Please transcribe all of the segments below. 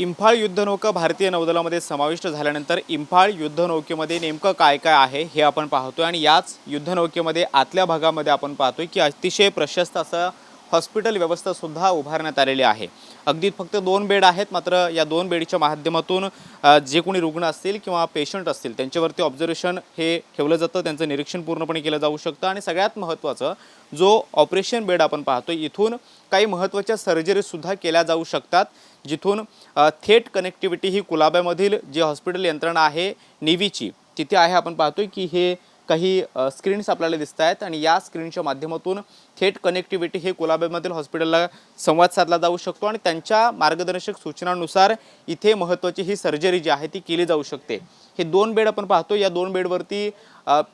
इम्फाळ युद्धनौका भारतीय नौदलामध्ये समाविष्ट झाल्यानंतर इम्फाळ युद्धनौकेमध्ये नेमकं काय काय आहे हे आपण पाहतोय. आणि याच युद्धनौकेमध्ये आतल्या भागामध्ये आपण पाहतोय की अतिशय प्रशस्त असं हॉस्पिटल व्यवस्थासुद्धा उभारण्यात आलेली आहे. अगदी फक्त दोन बेड आहेत मात्र या दोन बेडच्या माध्यमातून जे कोणी रुग्ण असतील किंवा पेशंट असतील त्यांच्यावरती ऑब्झर्वेशन हे ठेवलं जातं. त्यांचं निरीक्षण पूर्णपणे केलं जाऊ शकतं. आणि सगळ्यात महत्त्वाचं जो ऑपरेशन बेड आपण पाहतो इथून काही महत्त्वाच्या सर्जरीसुद्धा केल्या जाऊ शकतात. जिथून थेट कनेक्टिव्हिटी ही कुलाब्यामधील जे हॉस्पिटल यंत्रणा आहे नेव्हीची तिथे आहे आपण पाहतोय की हे काही स्क्रीन्स आपल्याला दिसत आहेत आणि या स्क्रीनच्या माध्यमातून थेट कनेक्टिव्हिटी हे कुलाब्यामधील हॉस्पिटलला संवाद साधला जाऊ शकतो आणि त्यांच्या मार्गदर्शक सूचनांनुसार इथे महत्त्वाची ही सर्जरी जी आहे ती केली जाऊ शकते. हे दोन बेड आपण पाहतो. या दोन बेडवरती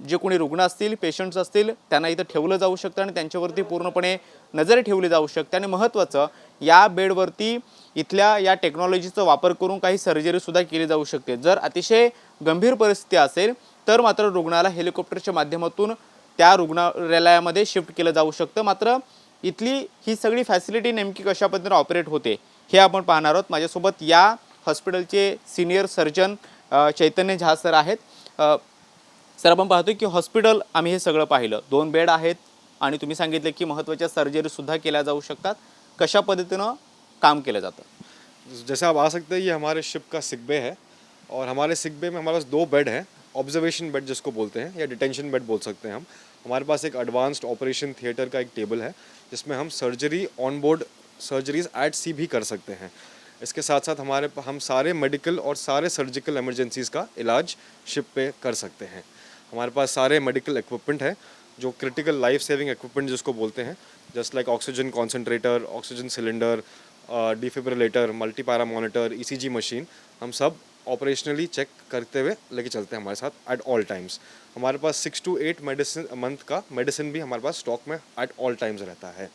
जे कोणी रुग्ण असतील पेशंट्स असतील त्यांना इथं ठेवलं जाऊ शकतं आणि त्यांच्यावरती पूर्णपणे नजर ठेवली जाऊ शकते. आणि महत्त्वाचं या बेडवरती इथल्या या टेक्नॉलॉजीचा वापर करून काही सर्जरीसुद्धा केली जाऊ शकते. जर अतिशय गंभीर परिस्थिती असेल तर मात्र रुग्णाला हेलिकॉप्टरच्या माध्यमातून त्या रुग्णालयामध्ये शिफ्ट केलं जाऊ शकतं. मात्र इथली ही सगळी फॅसिलिटी नेमकी कशा पद्धतीने ऑपरेट होते हे आपण पाहणार आहोत. माझ्यासोबत या हॉस्पिटलचे सिनियर सर्जन चैतन्य झा सर आहेत. सर आपण पाहतो की हॉस्पिटल आम्ही हे सगळं पाहिलं. दोन बेड आहेत आणि तुम्ही सांगितलं की महत्त्वाच्या सर्जरीसुद्धा केल्या जाऊ शकतात. कशा पद्धतीनं काम केलं जातं? जैसे आप आ सकते हैं ये हमारे शिप का सिकबे है और हमारे सिकबे में हमारे पास दो बेड हैं। ऑब्जर्वेशन बेड जिसको बोलते हैं, या डिटेंशन बेड बोल सकते हैं हम। हमारे पास एक एडवांस्ड ऑपरेशन थिएटर का एक टेबल है, जिसमें हम surgery on board surgeries at sea भी कर सकते हैं। इसके साथ साथ हमारे हम सारे मेडिकल और सारे सर्जिकल इमरजेंसीज का इलाज शिप पे कर सकते हैं। हमारे पास सारे मेडिकल इक्विपमेंट है, जो क्रिटिकल लाइफ सेविंग इक्विपमेंट जिसको बोलते हैं just like oxygen concentrator oxygen cylinder defibrillator multipara monitor ECG machine हम सब ऑपरेशनली चेक करते हुए लेके चलते हैं हमारे साथ एट ऑल टाइम्स हमारे pass six to eight medicine month का मेडिसिन भी हमारे पास स्टॉक में एट ऑल टाइम्स रहता है।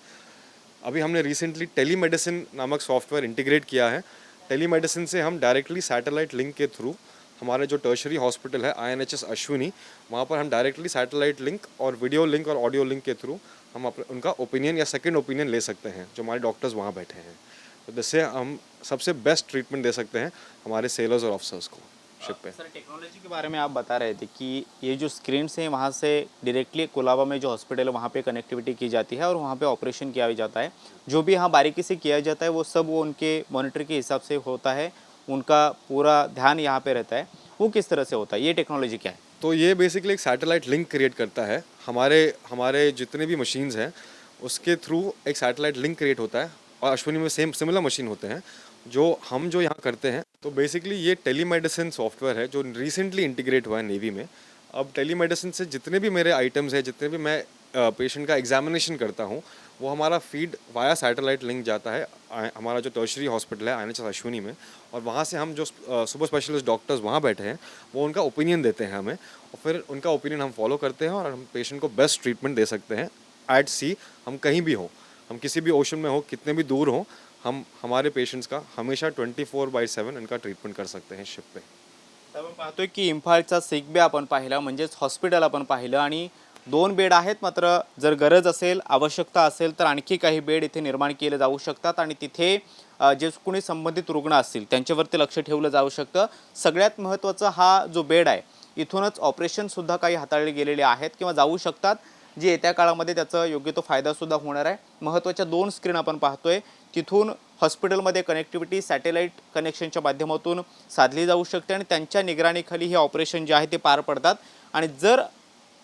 अभी हमने रिसेंटली टेलीमेडिसिन नामक सॉफ्टवेयर इंटीग्रेट किया है। टेलीमेडिसिन से हम डायरेक्टली सैटेलाइट लिंक के थ्रू हमारे जो टर्शरी हॉस्पिटल है आईएनएचएस अश्विनी वहाँ पर हम डायरेक्टली सैटेलाइट लिंक और वीडियो लिंक और ऑडियो लिंक के थ्रू हम अपने, उनका ओपिनियन या सेकेंड ओपिनियन ले सकते हैं, जो हमारे डॉक्टर्स वहाँ बैठे हैं। जिससे हम सबसे बेस्ट ट्रीटमेंट दे सकते हैं हमारे सेलर्स और ऑफिसर्स को शिप पे। सर टेक्नोलॉजी के बारे में आप बता रहे थे कि ये जो स्क्रीन हैं वहाँ से डायरेक्टली कोलाबा में जो हॉस्पिटल है वहाँ पे कनेक्टिविटी की जाती है और वहाँ पे ऑपरेशन किया जाता है। जो भी यहाँ बारीकी से किया जाता है वो सब वो उनके मॉनिटर के हिसाब से होता है। उनका पूरा ध्यान यहाँ पे रहता है। वो किस तरह से होता है? ये टेक्नोलॉजी क्या है? तो ये बेसिकली एक सैटेलाइट लिंक क्रिएट करता है। हमारे हमारे जितने भी मशीन्स हैं उसके थ्रू एक सैटेलाइट लिंक क्रिएट होता है। और अश्विनी में सेम सिमिलर मशीन होते हैं, जो हम जो यहाँ करते हैं तो बेसिकली ये टेलीमेडिसिन सॉफ्टवेयर है, जो रिसेंटली इंटीग्रेट हुआ है नेवी में। अब टेलीमेडिसिन से जितने भी मेरे आइटम्स हैं, जितने भी मैं पेशेंट का एग्जामिनेशन करता हूँ, वो हमारा फ़ीड वाया सैटेलाइट लिंक जाता है हमारा जो टर्शरी हॉस्पिटल है आई अश्विनी में। और वहाँ से हम जो सुपर स्पेशलिस्ट डॉक्टर्स वहाँ बैठे हैं, वो उनका ओपिनियन देते हैं हमें, और फिर उनका ओपिनियन हम फॉलो करते हैं, और हम पेशेंट को बेस्ट ट्रीटमेंट दे सकते हैं एट सी हम कहीं भी हों। हम किसी भी ओशन में हो कितने भी दूर हों हम हमारे पेशेंट्स का हमेशा ट्वेंटी फोर बाय सेवन इनका ट्रीटमेंट कर सकते हैं शिप पे। तर आपण पाहतोय की इम्फाळचा सिक बे आपण पाहिला म्हणजेच हॉस्पिटल आपण पाहिलं आणि दोन बेड आहेत मात्र जर गरज असेल आवश्यकता असेल तर आणखी काही बेड इथे निर्माण केले जाऊ शकतात आणि तिथे जे कोणी संबंधित रुग्ण असतील त्यांच्यावरती लक्ष ठेवलं जाऊ शकतं. सगळ्यात महत्त्वाचा हा जो बेड आहे इथूनच ऑपरेशनसुद्धा काही हाताळले गेलेले आहेत किंवा जाऊ शकतात. जे येत्या काळामध्ये त्याचा योग्य तो फायदासुद्धा होणार आहे. महत्त्वाच्या दोन स्क्रीन आपण पाहतोय. तिथून हॉस्पिटलमध्ये कनेक्टिव्हिटी सॅटेलाईट कनेक्शनच्या माध्यमातून साधली जाऊ शकते आणि त्यांच्या निगराणीखाली हे ऑपरेशन जे आहे ते पार पडतात. आणि जर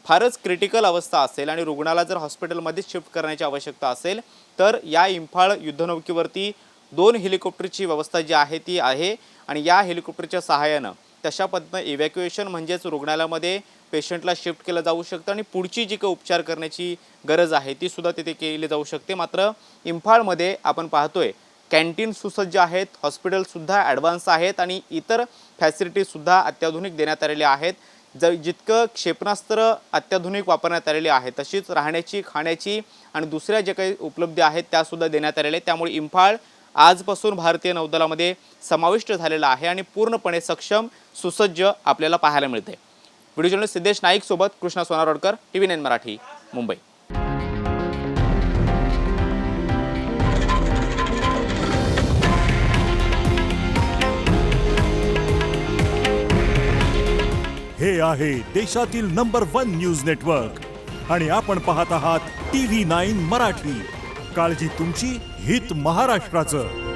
फारच क्रिटिकल अवस्था असेल आणि रुग्णाला जर हॉस्पिटलमध्ये शिफ्ट करण्याची आवश्यकता असेल तर या इम्फाळ युद्धनौकेवरती दोन हेलिकॉप्टरची व्यवस्था जी आहे ती आहे. आणि या हेलिकॉप्टरच्या सहाय्यानं तशा पद्धतीनं इव्हॅक्युएशन म्हणजेच रुग्णालयामध्ये पेशंटला शिफ्ट केलं जाऊ शकतं आणि पुढची जी काही उपचार करण्याची गरज आहे ती सुद्धा तिथे केली जाऊ शकते. मात्र इम्फाळमध्ये आपण पाहतोय कॅन्टीन सुसज्ज आहेत हॉस्पिटलसुद्धा ॲडव्हान्स आहेत आणि इतर फॅसिलिटीजसुद्धा अत्याधुनिक देण्यात आलेल्या आहेत. ज जितकं क्षेपणास्त्र अत्याधुनिक वापरण्यात आलेले आहे तशीच राहण्याची खाण्याची आणि दुसऱ्या जे काही उपलब्धी आहेत त्यासुद्धा देण्यात आलेल्या आहेत. त्यामुळे इम्फाळ आजपासून भारतीय नौदलामध्ये समाविष्ट झालेला आहे आणि पूर्णपणे सक्षम सुसज्ज आपल्याला पाहायला मिळते व्हिडिओ जर्नलिस्ट सिद्धेश नाईक सोबत Krishna Sonarodkar T V nine Marathi Mumbai. हे आहे देशातील नंबर वन न्यूज नेटवर्क आणि आपण पाहत आहात टी व्ही नाईन मराठी. काळजी तुमची हित महाराष्ट्राचं.